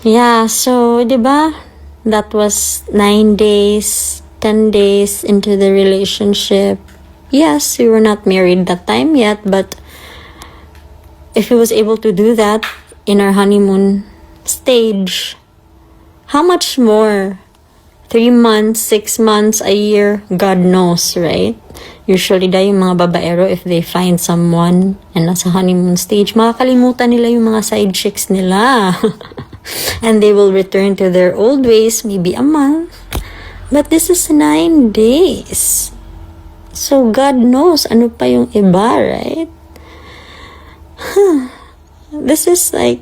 Yeah, so, di ba? That was nine days, ten days into the relationship. Yes, we were not married that time yet, but if he was able to do that in our honeymoon stage, how much more? Three months, six months, a year, God knows, right? Usually, dahil yung mga babaero, if they find someone and nasa honeymoon stage, makakalimutan nila yung mga side chicks nila. and they will return to their old ways, maybe a month. But this is nine days. So, God knows ano pa yung iba, right? This is like,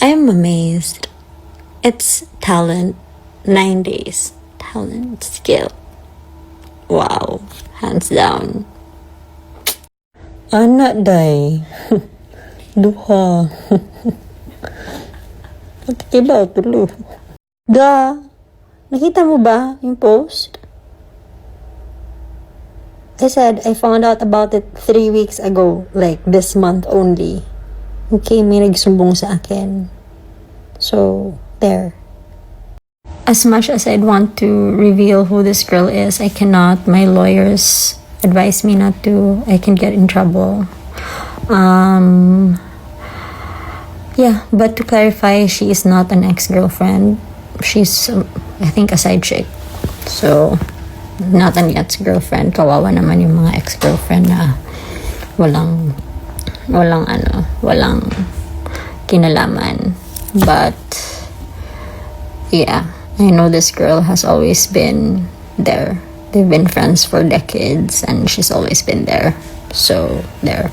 I'm amazed. It's talent. Nine days. Talent, skill. Wow. Hands down. Anak day. Duha. Pagkikibaw tulo. Da, nakita mo ba yung post? I said I found out about it three weeks ago, like this month only. Okay, may nagsumbong sa akin. So, there. As much as I'd want to reveal who this girl is, I cannot. My lawyers advise me not to. I can get in trouble. Um, yeah, but to clarify, she is not an ex-girlfriend. She's, um, I think, a side chick. So, not an ex-girlfriend. Kawawa naman yung mga ex-girlfriend na walang, walang ano, walang kinalaman. But, yeah, I know this girl has always been there. They've been friends for decades and she's always been there. So, there.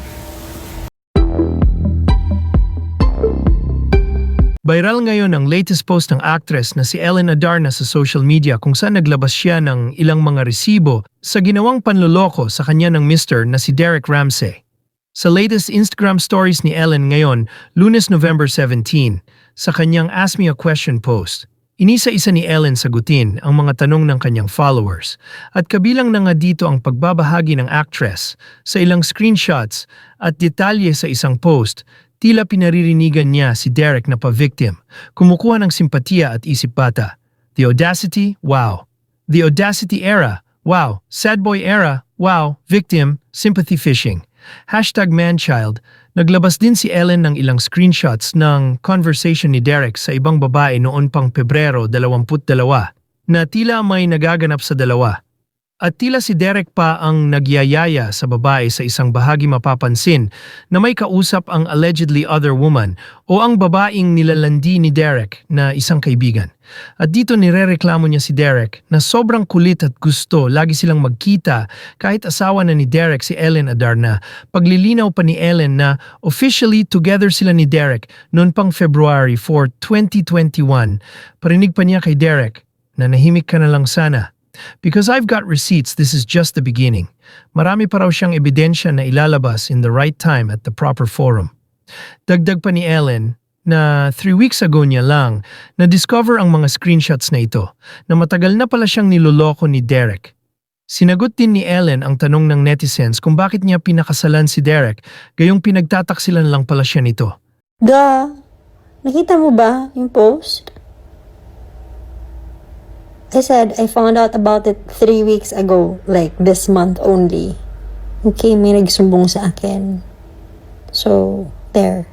Viral ngayon ang latest post ng actress na si Ellen Adarna sa social media kung saan naglabas siya ng ilang mga resibo sa ginawang panloloko sa kanya ng Mr. na si Derek Ramsey. Sa latest Instagram stories ni Ellen ngayon, lunes November 17, sa kanyang Ask Me a Question post, inisa-isa ni Ellen sagutin ang mga tanong ng kanyang followers at kabilang na nga dito ang pagbabahagi ng actress sa ilang screenshots at detalye sa isang post Tila pinaririnigan niya si Derek na pa-victim, kumukuha ng simpatiya at isip bata. The Audacity, wow. The Audacity era, wow. Sad boy era, wow. Victim, sympathy fishing. Hashtag manchild, naglabas din si Ellen ng ilang screenshots ng conversation ni Derek sa ibang babae noon pang Pebrero 22 na tila may nagaganap sa dalawa. At tila si Derek pa ang nagyayaya sa babae sa isang bahagi mapapansin na may kausap ang allegedly other woman o ang babaeng nilalandi ni Derek na isang kaibigan. At dito nirereklamo niya si Derek na sobrang kulit at gusto lagi silang magkita kahit asawa na ni Derek si Ellen Adarna. Paglilinaw pa ni Ellen na officially together sila ni Derek noon pang February 4, 2021. Parinig pa niya kay Derek na nahimik ka na lang sana Because I've got receipts, this is just the beginning. Marami pa raw siyang ebidensya na ilalabas in the right time at the proper forum. Dagdag pa ni Ellen na three weeks ago niya lang na-discover ang mga screenshots na ito na matagal na pala siyang niloloko ni Derek. Sinagot din ni Ellen ang tanong ng netizens kung bakit niya pinakasalan si Derek gayong pinagtataksilan lang pala siya nito. Da, nakita mo ba yung post? I said I found out about it three weeks ago, like this month only. Okay, may nagsumbong sa akin. So, there.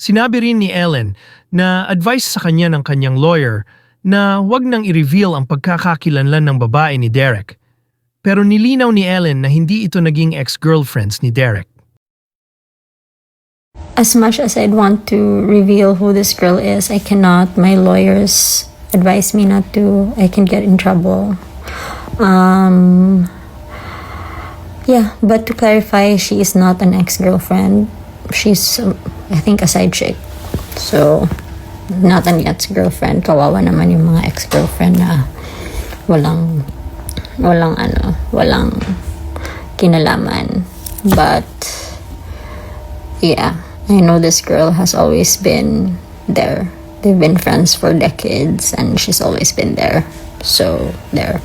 Sinabi rin ni Ellen na advice sa kanya ng kanyang lawyer na wag nang i-reveal ang pagkakakilanlan ng babae ni Derek. Pero nilinaw ni Ellen na hindi ito naging ex-girlfriends ni Derek. As much as I'd want to reveal who this girl is, I cannot. My lawyers advise me not to. I can get in trouble. Um, yeah, but to clarify, she is not an ex-girlfriend. She's, um, I think, a side chick. So, not an ex-girlfriend. Kawawa naman yung mga ex-girlfriend na walang, walang ano, walang kinalaman. But, yeah, I know this girl has always been there. They've been friends for decades and she's always been there. So, there.